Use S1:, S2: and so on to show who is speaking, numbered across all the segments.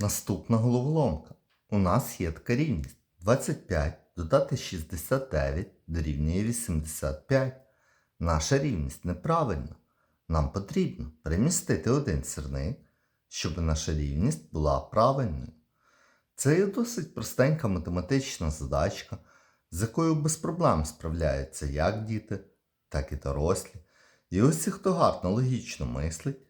S1: Наступна головоломка. У нас є така рівність. 25 додати 69 дорівнює 85. Наша рівність неправильна. Нам потрібно перемістити один сірник, щоб наша рівність була правильною. Це є досить простенька математична задачка, з якою без проблем справляються як діти, так і дорослі. І усі, хто гарно логічно мислить,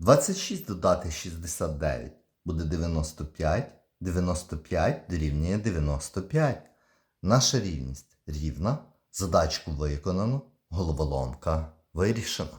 S1: 26 додати 69 буде 95, 95 дорівнює 95. Наша рівність рівна, задачку виконано, головоломка вирішена.